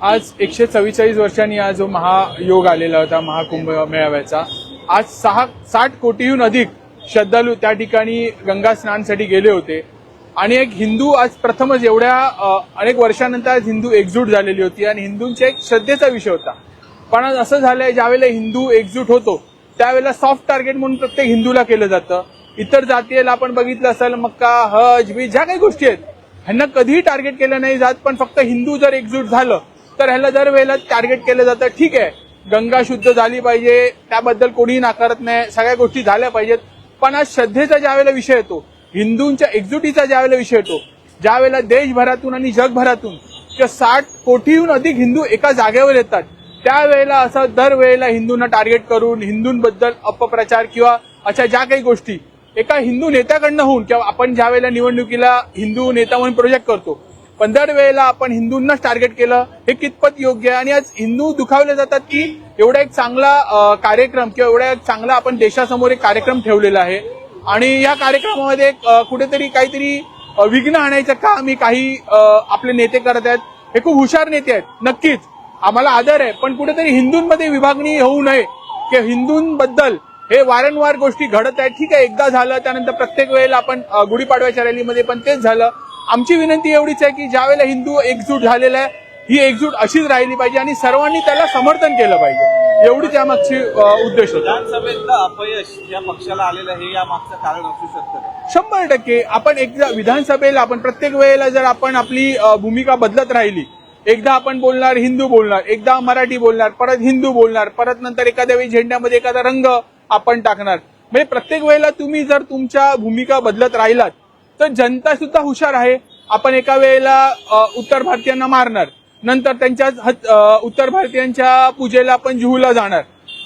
आज एकशे चव्वेचाळीस वर्षांनी हा जो महायोग आलेला होता महाकुंभ मेळाव्याचा आज सहा साठ कोटीहून अधिक श्रद्धालू त्या ठिकाणी गंगा स्नानसाठी गेले होते. आणि एक हिंदू आज प्रथमच एवढ्या अनेक वर्षानंतर आज हिंदू एकजूट झालेली होती आणि हिंदूंच्या एक श्रद्धेचा विषय होता. पण आज असं झालंय ज्यावेळेला हिंदू एकजूट होतो त्यावेळेला सॉफ्ट टार्गेट म्हणून प्रत्येक हिंदूला केलं जातं. इतर जातीला आपण बघितलं असेल मक्का हज बीज ज्या काही गोष्टी आहेत. ह्यांना कधीही टार्गेट केलं नाही जात पण फक्त हिंदू जर एकजूट झालं तर ह्याला दरवेळेला टार्गेट केलं जातं ठीक आहे. गंगा शुद्ध झाली पाहिजे त्याबद्दल कोणीही नाकारत नाही सगळ्या गोष्टी झाल्या पाहिजेत. पण आज श्रद्धेचा ज्या वेळेला विषय येतो हिंदूंच्या एकजुटीचा ज्या वेळेला विषय येतो ज्या वेळेला देशभरातून आणि जगभरातून किंवा साठ कोटीहून अधिक हिंदू एका जागेवर येतात त्यावेळेला असं दरवेळेला हिंदूंना टार्गेट करून हिंदूंबद्दल अपप्रचार किंवा अशा ज्या काही गोष्टी एका हिंदू नेत्याकडनं होऊन किंवा आपण ज्या वेळेला निवडणुकीला हिंदू नेता म्हणून प्रोजेक्ट करतो पण दरवेळेला आपण हिंदूंनाच टार्गेट केलं हे कितपत योग्य आहे? आणि आज हिंदू दुखावले जातात की एवढा एक चांगला कार्यक्रम किंवा एवढा एक चांगला आपण देशासमोर एक कार्यक्रम ठेवलेला आहे. आणि या कार्यक्रमामध्ये कुठेतरी काहीतरी विघ्न आणायचं काम आम्ही काही आपले नेते करत आहेत. हे खूप हुशार नेते आहेत नक्कीच. आम्हाला आदर आहे पण कुठेतरी हिंदूंमध्ये विभागणी होऊ नये की हिंदूंबद्दल हे वारंवार गोष्टी घडत आहेत. ठीक आहे एकदा झालं त्यानंतर प्रत्येक वेळेला आपण गुढीपाडव्याच्या रॅलीमध्ये पण तेच झालं. आमची विनंती एवढीच आहे की ज्या वेळेला हिंदू एकजूट झालेला आहे ही एकजूट अशीच राहिली पाहिजे आणि सर्वांनी त्याला समर्थन केलं पाहिजे. एवढीच यामागची उद्देश होता. विधानसभेतलं अपयश या पक्षाला आलेलं हे या मागचं कारण असू शकतं? शंभर टक्के. आपण एकदा विधानसभेला आपण प्रत्येक वेळेला जर आपण आपली भूमिका बदलत राहिली एकदा आपण बोलणार हिंदू बोलणार एकदा मराठी बोलणार परत हिंदू बोलणार परत नंतर एखाद्या वेळी झेंड्यामध्ये एखादा रंग आपण टाकणार. म्हणजे प्रत्येक वेळेला तुम्ही जर तुमच्या भूमिका बदलत राहिलात तर जनता सुद्धा हुशार आहे. आपण एका वेळेला उत्तर भारतीयांना मारणार. नंतर त्यांच्या उत्तर भारतीयांच्या पूजेला आपण जुहूला जाणार.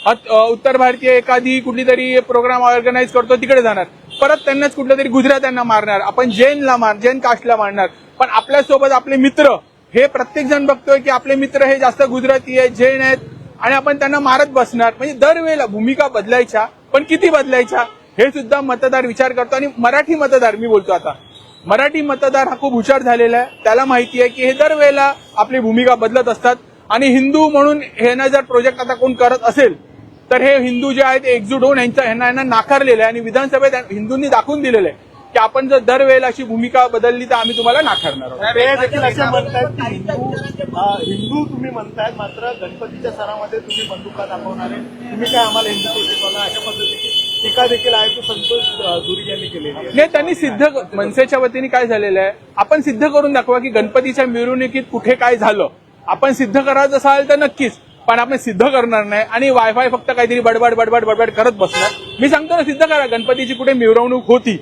हत- उत्तर भारतीय एखादी कुठली तरी प्रोग्राम ऑर्गनाईज करतो तिकडे जाणार. परत त्यांनाच कुठल्या तरी गुजरात्यांना मारणार. आपण जैनला मार जैन कास्टला मारणार. पण आपल्यासोबत आपले मित्र हे प्रत्येक जण बघतोय की आपले मित्र हे जास्त गुजराती आहेत जैन आहेत. आणि आपण त्यांना मारत बसणार. म्हणजे दरवेळेला भूमिका बदलायच्या पण किती बदलायच्या? हे सुद्धा मतदार विचार करतो आणि मराठी मतदार मी बोलतो आता मराठी मतदार हा खूप हुशार झालेला आहे. त्याला माहिती आहे की हे दरवेळेला आपली भूमिका बदलत असतात आणि हिंदू म्हणून हे ना जर प्रोजेक्ट आता कोण करत असेल तर हे हिंदू जे आहेत एकजूट होऊन यांचा ह्यांना यांना नाकारलेलं आहे आणि विधानसभेत हिंदूंनी दाखवून दिलेलं आहे की आपण जर दरवेळेला अशी भूमिका बदलली तर आम्ही तुम्हाला नाकारणार आहोत. देखील असं की हिंदू तुम्ही म्हणतायत मात्र गणपतीच्या सणामध्ये तुम्ही बंदुका दाखवणारे. तुम्ही काय आम्हाला हिंदू अशा पद्धतीची टीका देखील आहे ती संतोष धुरी यांनी केलेली आहे. नाही त्यांनी सिद्ध मनसेच्या वतीने काय झालेलं आहे? आपण सिद्ध करून दाखवा की गणपतीच्या मिरवणुकीत कुठे काय झालं. आपण सिद्ध करायचं असाल तर नक्कीच पण आपण सिद्ध करणार नाही आणि वायफाय फक्त काहीतरी बडबड बडबड बडबड करत बसणार. मी सांगतो ना सिद्ध करा गणपतीची कुठे मिरवणूक होती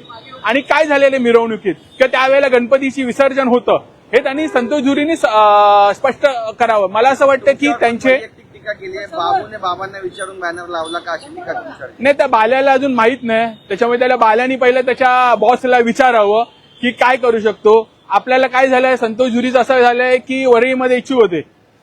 आणि काय झालेलं मिरवणुकीत? किंवा त्यावेळेला गणपतीची विसर्जन होतं. हे त्यांनी संतोष झुरीनी स्पष्ट करावं. मला असं वाटतं की त्यांचे टीका केली आहे. बाबूने बाबांना विचारून बॅनर लावला का अशी टीका नाही त्या बाल्याला अजून माहीत नाही. त्याच्यामुळे त्याला बाल्यानी पहिलं त्याच्या बॉसला विचारावं की काय करू शकतो. आपल्याला काय झालंय? संतोष धुरीचं असं झालंय की वरळीमध्ये इच्छू होते.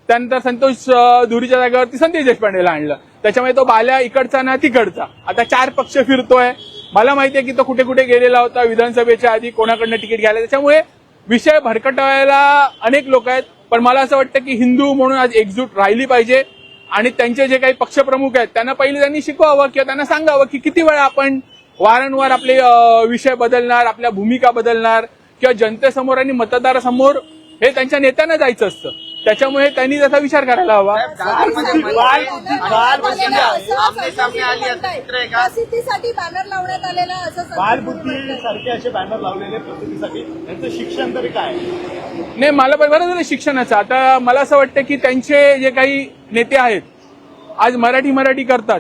त्यानंतर संतोष धुरीच्या जागेवरती संदेश देशपांडेला आणलं. त्याच्यामुळे तो बाल्या इकडचा ना तिकडचा. आता चार पक्ष फिरतोय. मला माहितीये की तो कुठे कुठे गेलेला होता. विधानसभेच्या आधी कोणाकडनं तिकीट घ्यायला. त्याच्यामुळे विषय भरकटवायला अनेक लोक आहेत. पण मला असं वाटतं की हिंदू म्हणून आज एकजूट राहिली पाहिजे. आणि त्यांचे जे काही पक्षप्रमुख आहेत त्यांना पहिले त्यांनी शिकवावं किंवा त्यांना सांगावं की किती वेळा आपण वारंवार आपले विषय बदलणार आपल्या भूमिका बदलणार किंवा जनतेसमोर आणि मतदारासमोर हे त्यांच्या नेत्यांना जायचं असतं. त्याच्यामुळे त्यांनी त्याचा विचार करायला हवा. दादरमध्ये बाल बुद्धी बाल बुद्धी आमने सामने आली असं चित्र आहे का? प्रसिद्धीसाठी बॅनर लावण्यात आलेला बालबुद्धी. सारखे असे बॅनर लावलेले प्रसिद्धीसाठी यांचं शिक्षण तरी काय? नाही मला पण बरं झालं शिक्षणाचं. आता मला असं वाटतं की त्यांचे जे काही नेते आहेत आज मराठी मराठी करतात.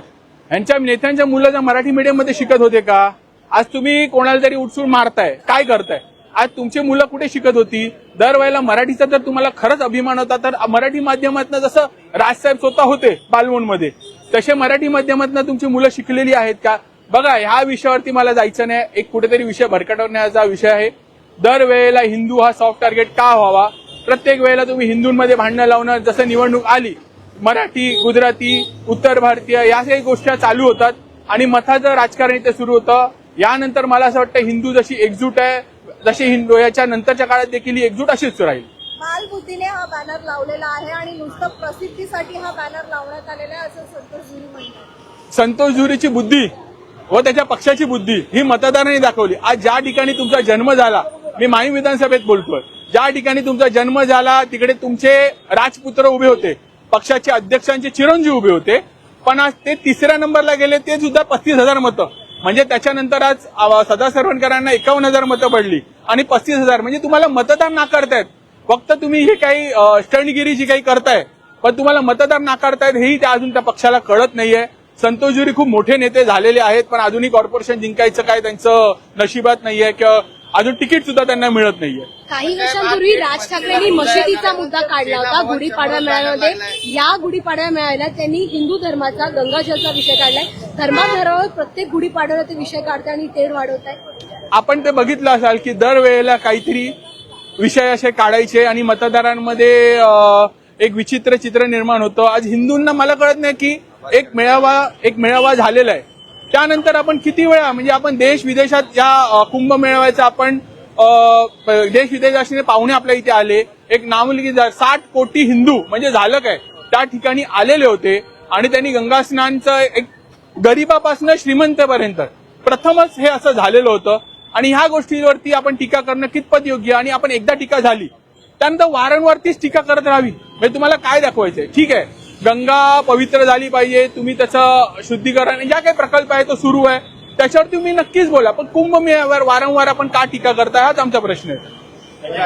यांच्या नेत्यांच्या मुलं जर मराठी मीडियममध्ये शिकत होते का? आज तुम्ही कोणाला तरी उठसून मारताय. काय करताय? आज तुमची मुलं कुठे शिकत होती? दरवेळेला मराठीचा जर तुम्हाला खरंच अभिमान होता तर मराठी माध्यमातनं जसं राजसाहेब स्वतः होते बालवणमध्ये तसे मराठी माध्यमातनं तुमची मुलं शिकलेली आहेत का? बघा ह्या विषयावरती मला जायचं नाही. एक कुठेतरी विषय भरकटवण्याचा विषय आहे. दरवेळेला हिंदू हा सॉफ्ट टार्गेट का व्हावा? प्रत्येक वेळेला तुम्ही हिंदूंमध्ये भांडणं लावणं जसं निवडणूक आली मराठी गुजराती उत्तर भारतीय या काही गोष्टी चालू होतात. आणि मताचं राजकारण इथे सुरू होतं. यानंतर मला असं वाटतं हिंदू जशी एकजूट आहे जशी हिंदू याच्या नंतरच्या काळात देखील ही एकजूट अशीच राहील. बालबुद्धीने हा बॅनर लावलेला आहे आणि नुसतं प्रसिद्धीसाठी हा बॅनर लावण्यात आलेला आहे असं संतोष जुरी म्हणतात. संतोष झुरीची बुद्धी व त्याच्या पक्षाची बुद्धी ही मतदारांनी दाखवली. आज ज्या ठिकाणी तुमचा जन्म झाला मी माई विधानसभेत बोलतोय. ज्या ठिकाणी तुमचा जन्म झाला तिकडे तुमचे राजपुत्र उभे होते. पक्षाचे अध्यक्षांचे चिरंजीव उभे होते. पण आज ते तिसऱ्या नंबरला गेले ते सुद्धा पस्तीस हजार मतं. म्हणजे त्याच्यानंतर आज सदा सरवणकरांना एकावन्न हजार मतं पडली. आणि पस्तीस हजार. म्हणजे तुम्हाला मतदार नाकारतायत. फक्त तुम्ही हे काही स्टंडगिरी जी काही करताय. पण तुम्हाला मतदार नाकारतायत हेही त्या अजून त्या पक्षाला कळत नाहीये. संतोषजुरी खूप मोठे नेते झालेले आहेत पण अजूनही कॉर्पोरेशन जिंकायचं काय त्यांचं नशिबात नाहीये किंवा अजून तिकीट सुद्धा त्यांना मिळत नाहीये. काही वर्षांपूर्वी राज ठाकरेंनी मशिदीचा मुद्दा काढला होता गुढीपाडव्या मेळाव्यामध्ये. या गुढीपाडव्या मेळाव्याला त्यांनी हिंदू धर्माचा गंगाजलचा विषय काढलाय. धर्माधर्मावर प्रत्येक गुढीपाडव्याला ते विषय काढताय आणि तेढ वाढवताय. आपण ते बघितलं असाल की दरवेळेला काहीतरी विषय असे काढायचे आणि मतदारांमध्ये एक विचित्र चित्र निर्माण होतं. आज हिंदूंना मला कळत नाही की एक मेळावा एक मेळावा झालेला आहे. त्यानंतर आपण किती वेळा म्हणजे आपण देश विदेशात या कुंभ मेळाव्याचा आपण देश देश विदेशाने पाहुणे आपल्या इथे आले. एक नामुलगी साठ कोटी हिंदू म्हणजे झालं काय त्या ठिकाणी आलेले होते. आणि त्यांनी गंगा स्नानचं एक गरीबापासून श्रीमंतपर्यंत. प्रथमच हे असं झालेलं होतं आणि ह्या गोष्टीवरती आपण टीका करणं कितपत योग्य आणि आपण एकदा टीका झाली त्यानंतर वारंवार तीच टीका करत राहावी. म्हणजे तुम्हाला काय दाखवायचंय? ठीक आहे. गंगा पवित्र झाली पाहिजे तुम्ही त्याचं शुद्धीकरण ज्या काही प्रकल्प आहे तो सुरू आहे. त्याच्यावर तुम्ही नक्कीच बोला पण कुंभमेळ्यावर वारंवार आपण का टीका करताय? हाच आमचा प्रश्न आहे. म्हणजे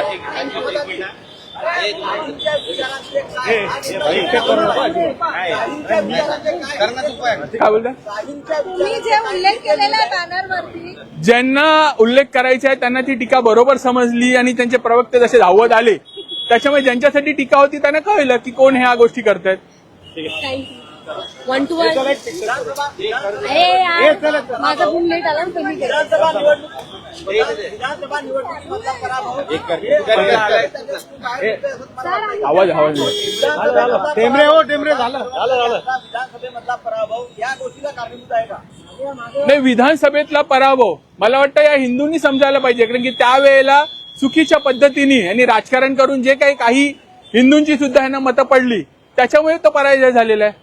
ज्यांना उल्लेख करायचा आहे त्यांना ती टीका बरोबर समजली आणि त्यांचे प्रवक्ते जसे धावत आले त्याच्यामुळे ज्यांच्यासाठी टीका होती त्यांना कळलं की कोण ह्या गोष्टी करतायत. वन टू वन अरे यार माझा फोन लेट आला ना तुम्ही. आवाज आवाज. टेमरे हो टेमरे झालं. विधानसभेमधला पराभव या गोष्टीला कारणीभूत आहे का नाही विधानसभेतला पराभव. मला वाटतं या हिंदूंनी समजायला पाहिजे कारण की त्यावेळेला चुकीच्या पद्धतीने यांनी राजकारण करून जे काही काही हिंदूंची सुद्धा यांना मतं पडली त्याच्यामुळे तो पराजय झालेला आहे.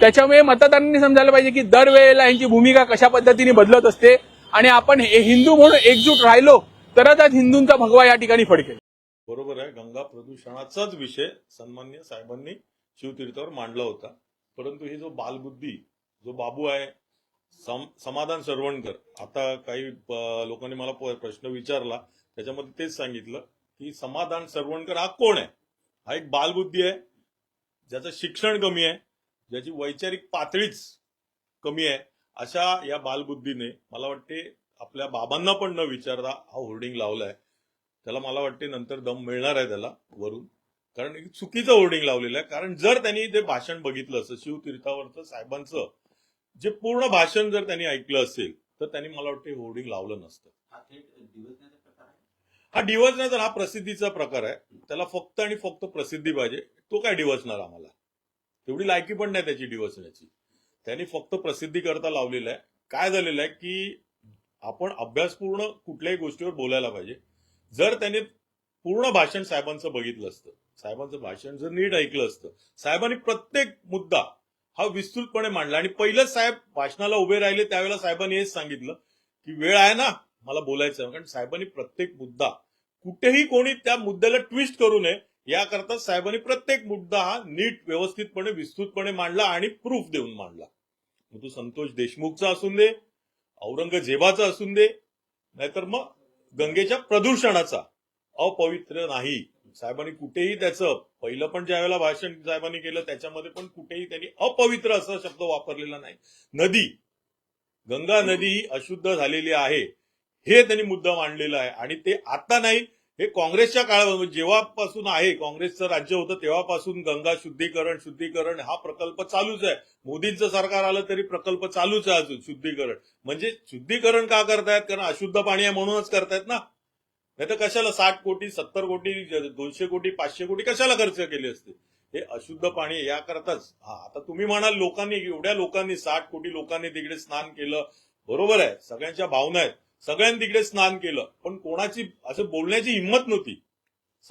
त्याच्यामुळे मतदारांनी समजायला पाहिजे की दरवेळेला यांची भूमिका कशा पद्धतीने बदलत असते आणि आपण हे हिंदू म्हणून एकजूट राहिलो तरच आज हिंदूंचा भगवा या ठिकाणी फडकेल. बरोबर आहे. गंगा प्रदूषणाचाच विषय सन्मान्य साहेबांनी शिवतीर्थावर मांडला होता. परंतु ही जो बालबुद्धी जो बाबू आहे सम, समाधान सरवणकर आता काही लोकांनी मला प्रश्न विचारला त्याच्यामध्ये तेच सांगितलं की समाधान सरवणकर हा कोण आहे? हा एक बालबुद्धी आहे ज्याचं शिक्षण कमी आहे ज्याची वैचारिक पातळीच कमी आहे अशा या बालबुद्धीने मला वाटते आपल्या बाबांना पण न विचारता हा होर्डिंग लावलाय त्याला मला वाटते नंतर दम मिळणार आहे त्याला वरून. कारण एक चुकीचं होर्डिंग लावलेलं आहे. कारण जर त्यांनी ते भाषण बघितलं असं शिवतीर्थावरचं साहेबांचं जे पूर्ण भाषण जर त्यांनी ऐकलं असेल तर त्यांनी मला वाटते होर्डिंग लावलं नसतं. हा डिवचण्याचा हा प्रसिद्धीचा प्रकार आहे. त्याला फक्त आणि फक्त प्रसिद्धी पाहिजे. तो काय डिवचणार आम्हाला? तेवढी लायकी पण नाही त्याची डिवचण्याची त्यांनी फक्त प्रसिद्धी करता लावलेलं आहे. काय झालेलं आहे की आपण अभ्यासपूर्ण कुठल्याही गोष्टीवर बोलायला पाहिजे. जर त्याने पूर्ण भाषण साहेबांचं बघितलं असतं साहेबांचं भाषण जर नीट ऐकलं असतं साहेबांनी प्रत्येक मुद्दा हा विस्तृतपणे मांडला आणि पहिलंच साहेब भाषणाला उभे राहिले त्यावेळेला साहेबांनी हेच सांगितलं की वेळ आहे ना मला बोलायचं कारण साहेबांनी प्रत्येक मुद्दा कुठेही कोणी त्या मुद्द्याला ट्विस्ट करू नये याकरता साहेबांनी प्रत्येक मुद्दा हा नीट व्यवस्थितपणे विस्तृतपणे मांडला आणि प्रूफ देऊन मांडला. मग तो संतोष देशमुखचा असून दे औरंगजेबाचा असून दे नाहीतर मग गंगेच्या प्रदूषणाचा. अपवित्र नाही. साहेबांनी कुठेही त्याचं पहिलं पण ज्या वेळेला भाषण साहेबांनी केलं त्याच्यामध्ये पण कुठेही त्यांनी अपवित्र असा शब्द वापरलेला नाही. नदी. गंगा नदी ही अशुद्ध झालेली आहे. हे त्यांनी मुद्दा मांडलेला आहे. आणि ते आता नाही हे काँग्रेसच्या काळामध्ये म्हणजे जेव्हापासून आहे काँग्रेसचं राज्य होतं तेव्हापासून गंगा शुद्धीकरण शुद्धीकरण हा प्रकल्प चालूच आहे. मोदींचं सरकार आलं तरी प्रकल्प चालूच आहे अजून शुद्धीकरण. म्हणजे शुद्धीकरण का करतायत? कारण अशुद्ध पाणी आहे म्हणूनच करतायत ना. नाही तर कशाला साठ कोटी सत्तर कोटी दोनशे कोटी पाचशे कोटी कशाला खर्च केले असते हे अशुद्ध पाणी याकरताच हा आता तुम्ही म्हणाल लोकांनी एवढ्या लोकांनी साठ कोटी लोकांनी तिकडे स्नान केलं. बरोबर आहे सगळ्यांच्या भावना आहेत. सगळ्यांनी तिकडे स्नान केलं. पण कोणाची असं बोलण्याची हिंमत नव्हती.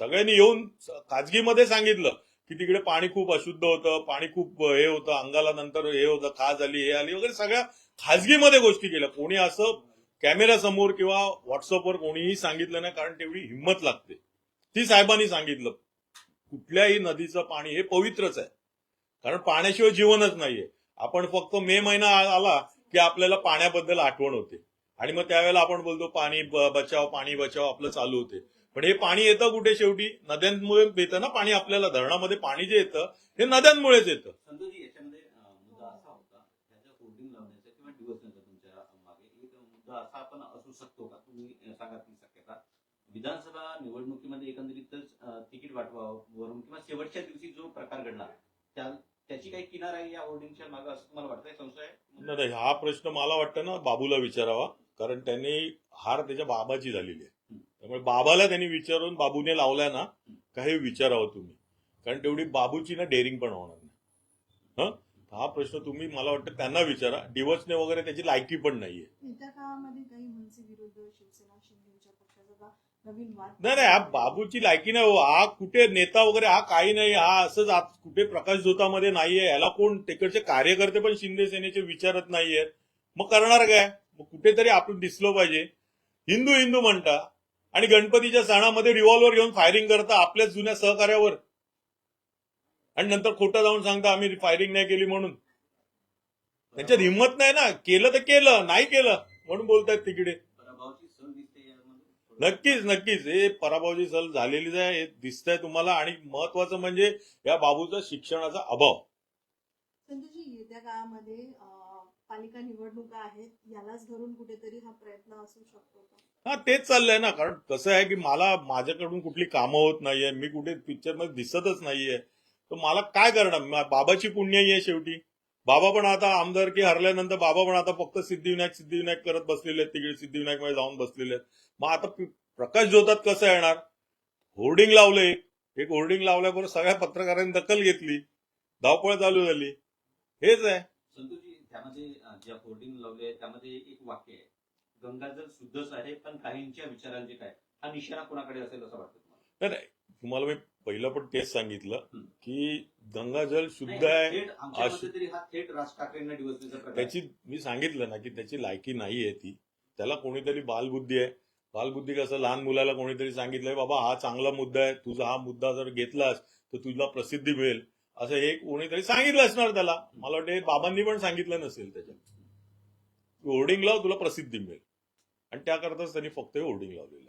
सगळ्यांनी येऊन खाजगीमध्ये सांगितलं की तिकडे पाणी खूप अशुद्ध होतं पाणी खूप हे होतं अंगाला नंतर हे होतं खाज आली हे आली वगैरे सगळ्या खाजगीमध्ये गोष्टी केल्या. कोणी असं कॅमेरा समोर किंवा व्हॉट्सअपवर कोणीही सांगितलं नाही कारण तेवढी हिंमत लागते. ती साहेबांनी सांगितलं कुठल्याही नदीचं पाणी हे पवित्रच आहे. कारण पाण्याशिवाय जीवनच नाहीये. आपण फक्त मे महिना आला की आपल्याला पाण्याबद्दल आठवण होते. आणि मग त्यावेळेला आपण बोलतो पाणी बचाव पाणी बचाव आपलं चालू होते. पण हे पाणी येतं कुठे शेवटी? नद्यांमुळे येतं ना पाणी आपल्याला? धरणामध्ये पाणी जे येतं हे नद्यांमुळेच येतं. असा मुद्दा असा शकतो का? तुम्ही सांगा ती शक्यता. विधानसभा निवडणुकीमध्ये एकंदरीतच तिकीट वाटवावरून किंवा शेवटच्या दिवशी जो प्रकार घडला त्या त्याची काही किनार आहे या होर्डिंगच्या मागे असं तुम्हाला वाटतंय? संशय? नाही, हा प्रश्न मला वाटतं ना बाबूला विचारावा. कारण त्यांनी हार त्याच्या बाबाची झालेली आहे. त्यामुळे बाबाला त्यांनी विचारून बाबूने लावलाय ना काही विचारावं तुम्ही. कारण तेवढी बाबूची ना डेअरिंग पण होणार नाही. हं? हा प्रश्न तुम्ही मला वाटतं त्यांना विचारा. डिवोर्सने वगैरे त्याची लायकी पण नाहीये. नाही नाही हा बाबूची लायकी नाही हो. हा कुठे नेता वगैरे हा काही नाही. हा असंच आत कुठे प्रकाश जोतामध्ये नाहीये. याला कोण तिकडचे कार्यकर्ते पण शिंदे सेनेचे विचारत नाहीयेत. मग करणार काय? कुठेतरी आपण दिसलो पाहिजे. हिंदू हिंदू म्हणता आणि गणपतीच्या सणामध्ये रिव्हॉल्वर घेऊन फायरिंग करता आपल्याच जुन्या सहकार्यावर. आणि नंतर खोटं जाऊन सांगता आम्ही फायरिंग नाही केली म्हणून. त्यांच्यात हिंमत नाही ना. केलं तर केलं नाही केलं म्हणून बोलतायत तिकडे. नक्कीच नक्कीच. हे पराभवाची सल झालेलीच आहे हे दिसतंय तुम्हाला. आणि महत्वाचं म्हणजे या बाबूचा शिक्षणाचा अभाव. येत्या काळामध्ये पालिका निवडणुका आहेत यालाच धरून कुठेतरी हा प्रयत्न असू शकतो का? हा तेच चाललंय ना कारण कसं आहे की मला माझ्याकडून कुठली कामं होत नाहीये मी कुठे पिक्चरमध्ये दिसतच नाहीये. तर मला काय करणार? मा- बाबाची पुण्याई आहे शेवटी. बाबा पण आता आमदारकी हरल्यानंतर बाबा पण आता फक्त सिद्धिविनायक सिद्धिविनायक करत बसलेले आहेत तिकडे सिद्धिविनायकमध्ये जाऊन बसलेले आहेत. मग आता प्रकाश जोतात कसं येणार? होर्डिंग लावले एक होर्डिंग लावल्याबरोबर सगळ्या पत्रकारांनी दखल घेतली. धावपळ चालू झाली. हेच आहे. संतोषजी त्यामध्ये ज्या होर्डिंग लावले आहे त्यामध्ये एक वाक्य आहे. गंगाजल शुद्धच आहे पण काहींच्या विचारांचे काय? हा निशाणा कोणाकडे असेल असं वाटतं तुम्हाला? तुम्हाला मी पहिलं पण तेच सांगितलं. की गंगाजल शुद्ध आहे थेट राज ठाकरेंना. त्याची मी सांगितलं ना की त्याची लायकी नाही आहे ती. त्याला कोणीतरी बालबुद्धी आहे. बालबुद्धी कसं लहान मुलाला कोणीतरी सांगितलंय बाबा हा चांगला मुद्दा आहे. तुझा हा मुद्दा जर घेतलास तर तुला प्रसिद्धी मिळेल. असं हे कोणीतरी सांगितलं असणार त्याला. मला वाटते बाबांनी पण सांगितलं नसेल त्याच्यात. होर्डिंग लाव तुला प्रसिद्धी मिळेल. आणि त्याकरताच त्यांनी फक्त हे होर्डिंग लावले